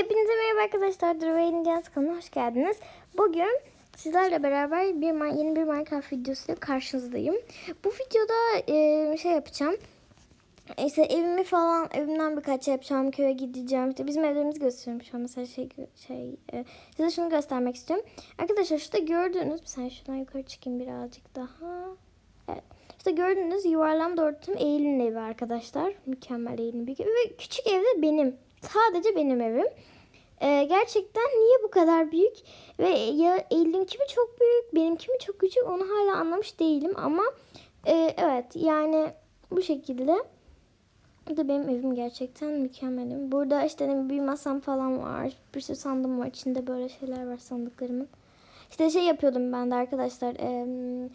Hepinize merhaba arkadaşlar. Durvay'ın Diyaz kanalına hoş geldiniz. Bugün sizlerle beraber bir yeni bir Minecraft videosuyla karşınızdayım. Bu videoda e, şey yapacağım. İşte evimi falan, evimden birkaç şey yapacağım. Köye gideceğim. İşte bizim evlerimizi gösteriyorum şu an. Mesela şey, şey e, size şunu göstermek istiyorum. Arkadaşlar şurada gördüğünüz, bir saniye şuradan yukarı çıkayım birazcık daha. Evet. İşte gördüğünüz yuvarlam doğrultum Eylül'ün evi arkadaşlar. Mükemmel Eylül'ün büyük evi. Ve küçük ev de benim. Sadece benim evim. Ee, gerçekten niye bu kadar büyük? Ve ya Eylül'ünki mi çok büyük, benimki mi çok küçük onu hala anlamış değilim. Ama e, evet yani bu şekilde. Bu da benim evim gerçekten mükemmelim. Burada işte bir masam falan var. Bir sürü sandım var. İçinde böyle şeyler var sandıklarımın. İşte şey yapıyordum ben de arkadaşlar. em,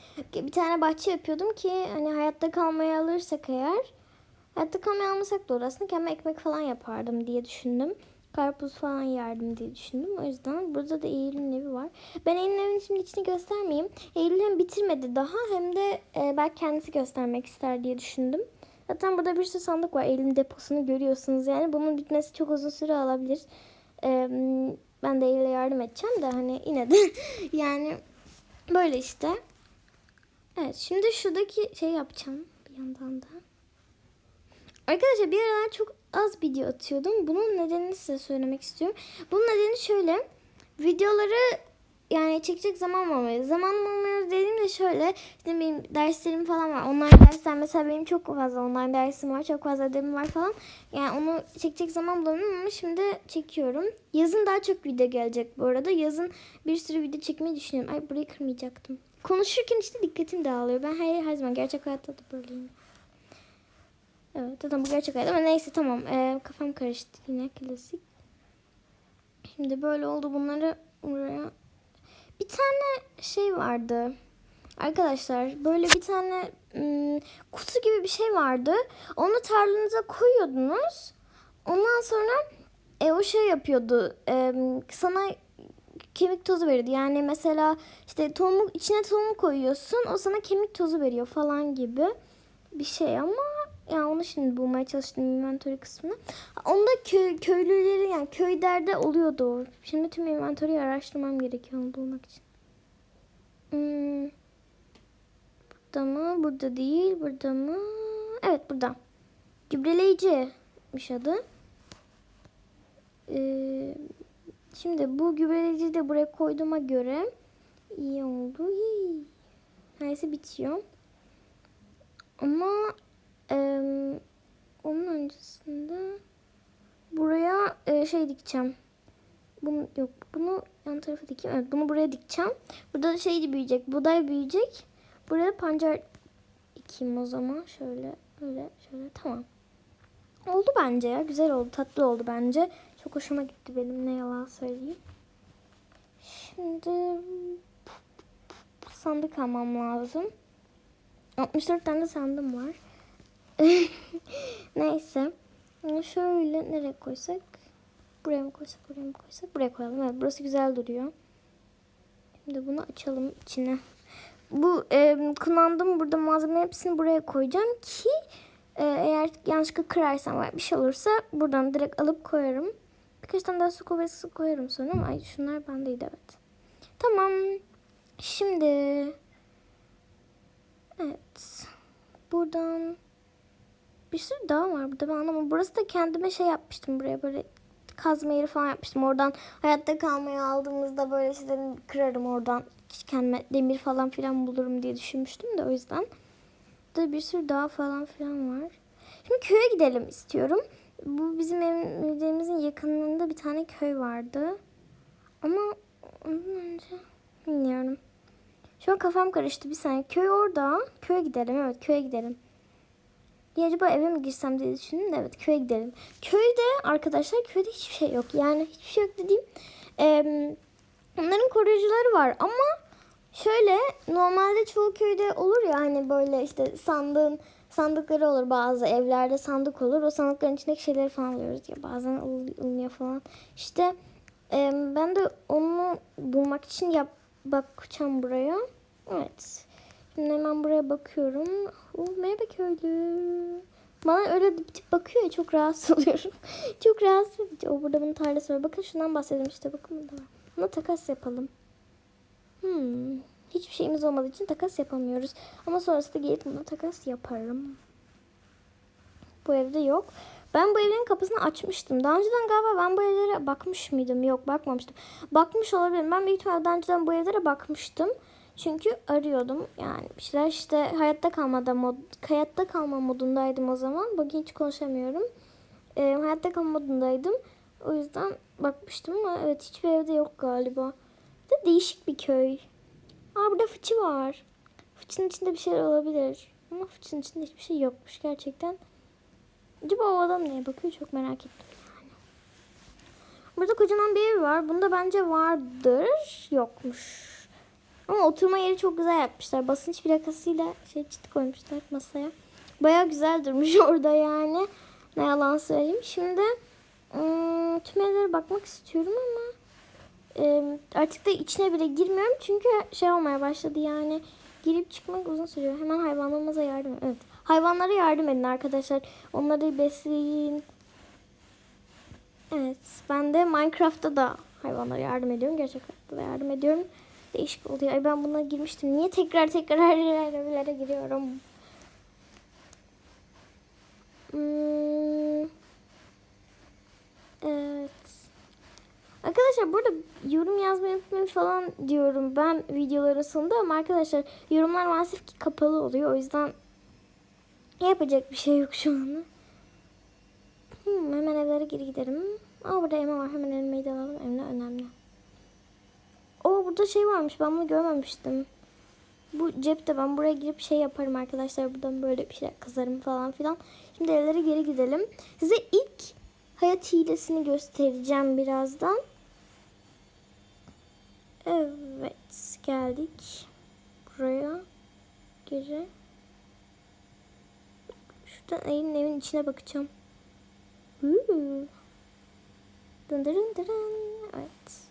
bir tane bahçe yapıyordum ki hani hayatta kalmaya alırsak eğer. Hayatta kalmaya almasak da olur. Aslında kendime ekmek falan yapardım diye düşündüm. Karpuz falan yerdim diye düşündüm. O yüzden burada da Eylül'ün evi var. Ben Eylül'ün evinin şimdi içini göstermeyeyim. Eylül hem bitirmedi daha hem de e, belki kendisi göstermek ister diye düşündüm. Zaten burada bir sürü sandık var. Eylül'ün deposunu görüyorsunuz. Yani bunun bitmesi çok uzun süre alabilir. E, ben de Eylül'e yardım edeceğim de hani yine de yani böyle işte. Evet şimdi şuradaki şey yapacağım bir yandan da. Arkadaşlar bir aralar çok az video atıyordum. Bunun nedenini size söylemek istiyorum. Bunun nedeni şöyle. Videoları yani çekecek zaman olmuyor. Zaman olmuyor dediğimde şöyle. işte benim derslerim falan var. Online dersler mesela benim çok fazla online dersim var. Çok fazla ödevim var falan. Yani onu çekecek zaman bulamıyorum ama şimdi çekiyorum. Yazın daha çok video gelecek bu arada. Yazın bir sürü video çekmeyi düşünüyorum. Ay burayı kırmayacaktım. Konuşurken işte dikkatim dağılıyor. Ben her, her zaman gerçek hayatta da böyleyim. Evet zaten bu gerçek hayat ama neyse tamam. Ee, kafam karıştı yine klasik. Şimdi böyle oldu bunları buraya. Bir tane şey vardı. Arkadaşlar böyle bir tane ım, kutu gibi bir şey vardı. Onu tarlanıza koyuyordunuz. Ondan sonra e, o şey yapıyordu. E, sana kemik tozu veriyordu. Yani mesela işte tohumu içine tohumu koyuyorsun. O sana kemik tozu veriyor falan gibi bir şey ama yani onu şimdi bulmaya çalıştım inventory kısmını. Onda köy, köylüleri yani köylerde oluyordu. Şimdi tüm inventory'yi araştırmam gerekiyor onu bulmak için. Hmm. Burada mı? Burada değil. Burada mı? Evet burada. Gübreleyicimiş adı. Ee, şimdi bu gübreleyiciyi de buraya koyduğuma göre iyi oldu. Neyse bitiyor. Ama ee, onun öncesinde buraya e, şey dikeceğim. Bunu yok bunu yan tarafa dikeyim. Evet bunu buraya dikeceğim. Burada da şey büyüyecek. Buğday büyüyecek. Buraya pancar dikeyim o zaman. Şöyle öyle şöyle tamam. Oldu bence ya. Güzel oldu. Tatlı oldu bence. Çok hoşuma gitti benim ne yalan söyleyeyim. Şimdi sandık almam lazım. 64 tane sandım var. Neyse. Şöyle nereye koysak? Buraya mı koysak, buraya mı koysak? Buraya koyalım. Evet, burası güzel duruyor. Şimdi bunu açalım içine. Bu e, kullandığım burada malzeme hepsini buraya koyacağım ki e, eğer yanlışlıkla kırarsam veya bir şey olursa buradan direkt alıp koyarım. Birkaç tane daha su kovası koyarım sonra ama ay şunlar bendeydi evet. Tamam. Şimdi evet. Buradan bir sürü dağ var burada ben anlamadım. Burası da kendime şey yapmıştım buraya böyle kazma yeri falan yapmıştım. Oradan hayatta kalmaya aldığımızda böyle şeyleri kırarım oradan. Kendime demir falan filan bulurum diye düşünmüştüm de o yüzden. Burada bir sürü dağ falan filan var. Şimdi köye gidelim istiyorum. Bu bizim evimizin yakınında bir tane köy vardı. Ama ondan önce bilmiyorum. Şu an kafam karıştı bir saniye. Köy orada. Köye gidelim. Evet köye gidelim. Ya acaba eve mi girsem diye düşündüm de evet köye gidelim. Köyde arkadaşlar köyde hiçbir şey yok. Yani hiçbir şey yok dediğim. E, onların koruyucuları var ama şöyle normalde çoğu köyde olur ya hani böyle işte sandığın sandıkları olur bazı evlerde sandık olur. O sandıkların içindeki şeyleri falan alıyoruz ya bazen alınıyor falan. İşte e, ben de onu bulmak için yap bakacağım buraya. Evet. Şimdi hemen buraya bakıyorum. Oh, merhaba köylü. Bana öyle bakıyor ya çok rahatsız oluyorum. çok rahatsız edici. O burada bunun tarlası var. Bakın şundan bahsedeyim işte. Bakın burada var. Buna takas yapalım. Hmm. Hiçbir şeyimiz olmadığı için takas yapamıyoruz. Ama sonrasında gelip buna takas yaparım. Bu evde yok. Ben bu evlerin kapısını açmıştım. Daha önceden galiba ben bu evlere bakmış mıydım? Yok bakmamıştım. Bakmış olabilirim. Ben büyük ihtimalle daha önceden bu evlere bakmıştım. Çünkü arıyordum. Yani bir şeyler işte hayatta kalmada mod, hayatta kalma modundaydım o zaman. Bugün hiç konuşamıyorum. Ee, hayatta kalma modundaydım. O yüzden bakmıştım ama evet hiçbir evde yok galiba. Bir de değişik bir köy. Aa burada fıçı var. Fıçının içinde bir şeyler olabilir. Ama fıçının içinde hiçbir şey yokmuş gerçekten. Acaba o adam neye bakıyor çok merak ettim yani. Burada kocaman bir ev var. Bunda bence vardır. Yokmuş. Ama oturma yeri çok güzel yapmışlar. Basınç plakasıyla şey çit koymuşlar masaya. Baya güzel durmuş orada yani. Ne yalan söyleyeyim. Şimdi ım, tüm evlere bakmak istiyorum ama ım, artık da içine bile girmiyorum. Çünkü şey olmaya başladı yani. Girip çıkmak uzun sürüyor. Hemen hayvanlarımıza yardım Evet. Hayvanlara yardım edin arkadaşlar. Onları besleyin. Evet. Ben de Minecraft'ta da hayvanlara yardım ediyorum. Gerçek hayatta yardım ediyorum. Değişik oluyor. Ay ben buna girmiştim. Niye tekrar tekrar her yerlere giriyorum? Hmm. Evet. Arkadaşlar burada yorum yazmayı unutmayın falan diyorum ben videolar arasında ama arkadaşlar yorumlar maalesef ki kapalı oluyor. O yüzden yapacak bir şey yok şu anda. Hmm, hemen evlere geri gidelim. Aa burada elma var. Hemen elmayı da alalım. Elma önemli. Burada şey varmış. Ben bunu görmemiştim. Bu cepte ben buraya girip şey yaparım arkadaşlar. Buradan böyle bir şey kızarım falan filan. Şimdi evlere geri gidelim. Size ilk hayat hilesini göstereceğim birazdan. Evet geldik. Buraya geri. Şuradan evin evin içine bakacağım. Dındırın dırın. Evet.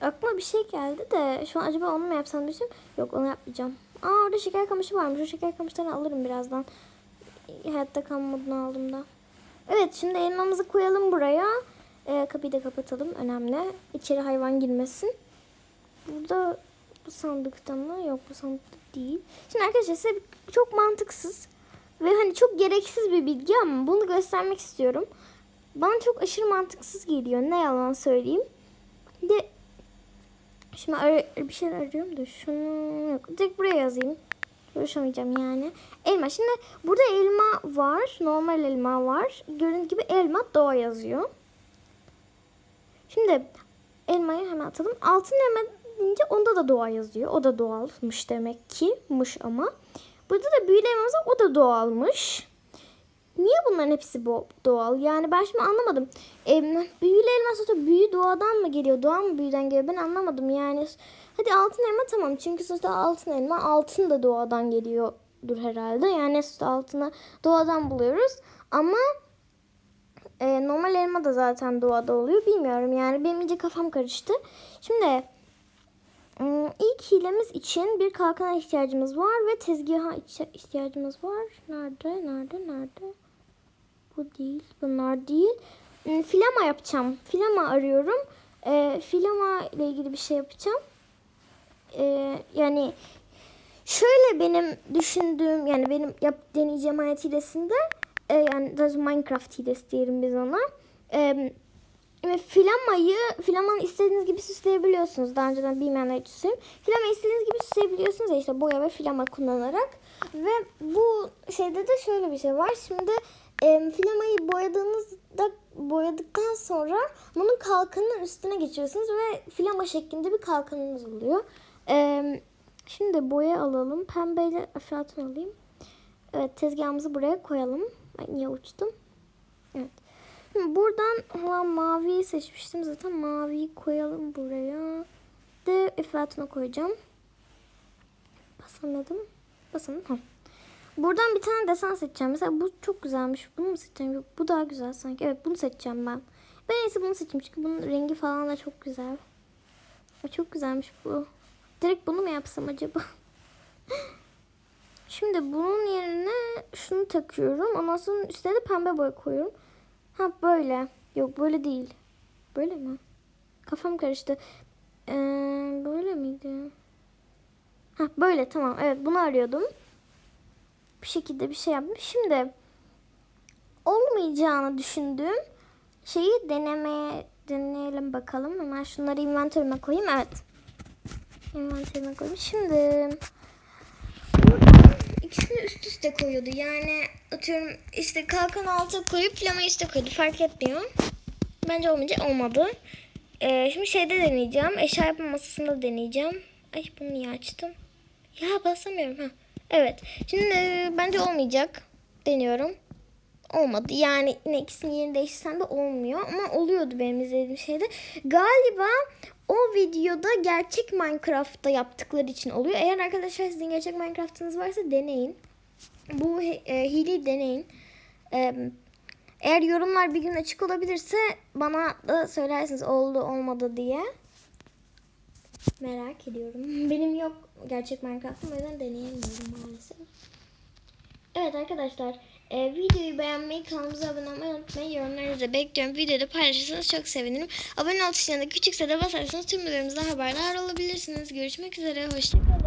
Şu, aklıma bir şey geldi de şu an acaba onu mu yapsam düşünüyorum. Yok onu yapmayacağım. Aa orada şeker kamışı varmış. O şeker kamışlarını alırım birazdan. Hayatta kalma modunu aldığımda. Evet şimdi elmamızı koyalım buraya. Ee, kapıyı da kapatalım. Önemli. İçeri hayvan girmesin. Burada bu sandıkta mı? Yok bu sandıkta değil. Şimdi arkadaşlar size çok mantıksız ve hani çok gereksiz bir bilgi ama bunu göstermek istiyorum. Bana çok aşırı mantıksız geliyor. Ne yalan söyleyeyim. De şimdi bir şeyler arıyorum da şunu yok. Direkt buraya yazayım. Uğraşamayacağım yani. Elma. Şimdi burada elma var. Normal elma var. Gördüğünüz gibi elma doğa yazıyor. Şimdi elmayı hemen atalım. Altın elma deyince onda da doğa yazıyor. O da doğalmış demek ki. Mış ama. Burada da büyülü. O da doğalmış. Niye bunların hepsi doğal? Yani ben şimdi anlamadım. E, büyülü elma sonuçta büyü doğadan mı geliyor? Doğa mı büyüden geliyor? Ben anlamadım. Yani hadi altın elma tamam. Çünkü sonuçta altın elma altın da doğadan geliyordur herhalde. Yani sonuçta altını doğadan buluyoruz. Ama e, normal elma da zaten doğada oluyor. Bilmiyorum yani benim iyice kafam karıştı. Şimdi ilk hilemiz için bir kalkana ihtiyacımız var ve tezgaha ihtiya- ihtiyacımız var. Nerede? Nerede? Nerede? Bu değil. Bunlar değil. Im, Filama yapacağım. Filama arıyorum. E, filama ile ilgili bir şey yapacağım. E, yani şöyle benim düşündüğüm yani benim yap deneyeceğim hayat hilesinde e, yani daha Minecraft hilesi diyelim biz ona. E, ve filamayı, filamanı istediğiniz gibi süsleyebiliyorsunuz. Daha önceden bilmeyenler için söyleyeyim. Filamayı istediğiniz gibi süsleyebiliyorsunuz ya işte boya ve filama kullanarak. Ve bu şeyde de şöyle bir şey var. Şimdi e, filamayı boyadığınızda boyadıktan sonra bunun kalkanının üstüne geçiyorsunuz ve filama şeklinde bir kalkanınız oluyor. E, şimdi boya alalım. Pembeyle aşağıdan alayım. Evet tezgahımızı buraya koyalım. Ben niye uçtum? Evet. Şimdi buradan ulan maviyi seçmiştim. Zaten maviyi koyalım buraya. De eflatuna koyacağım. Basamadım. Basamadım. Ha. Buradan bir tane desen seçeceğim. Mesela bu çok güzelmiş. Bunu mu seçeceğim? Yok bu daha güzel sanki. Evet bunu seçeceğim ben. Ben en bunu seçeyim. Çünkü bunun rengi falan da çok güzel. Aa, çok güzelmiş bu. Direkt bunu mu yapsam acaba? Şimdi bunun yerine şunu takıyorum. Ondan sonra üstüne de pembe boya koyuyorum. Ha böyle. Yok böyle değil. Böyle mi? Kafam karıştı. Ee, böyle miydi? Ha böyle tamam. Evet bunu arıyordum. Bir şekilde bir şey yaptım. Şimdi olmayacağını düşündüğüm şeyi denemeye deneyelim bakalım. Hemen şunları inventörüme koyayım. Evet. Inventörüme koyayım. Şimdi ikisini üst üste koyuyordu. Yani atıyorum işte kalkan alta koyup flamayı üste koydu. Fark etmiyor. Bence olmayacak. Olmadı. Ee, şimdi şeyde deneyeceğim. Eşya yapma masasında deneyeceğim. Ay bunu niye açtım? Ya basamıyorum. Ha. Evet. Şimdi e, bence olmayacak. Deniyorum. Olmadı. Yani yine ikisinin yerini değiştirsem de olmuyor. Ama oluyordu benim izlediğim şeyde. Galiba o videoda gerçek Minecraft'ta yaptıkları için oluyor. Eğer arkadaşlar sizin gerçek Minecraft'ınız varsa deneyin. Bu e, hileyi deneyin. E, eğer yorumlar bir gün açık olabilirse bana da söylersiniz oldu olmadı diye. Merak ediyorum. Benim yok gerçek Minecraft'ım o yüzden deneyemiyorum maalesef. Evet arkadaşlar e, videoyu beğenmeyi kanalımıza abone olmayı unutmayın. Yorumlarınızı bekliyorum. Videoyu da paylaşırsanız çok sevinirim. Abone ol tuşuna da küçükse de basarsanız tüm videolarımızdan haberdar olabilirsiniz. Görüşmek üzere. Hoşçakalın.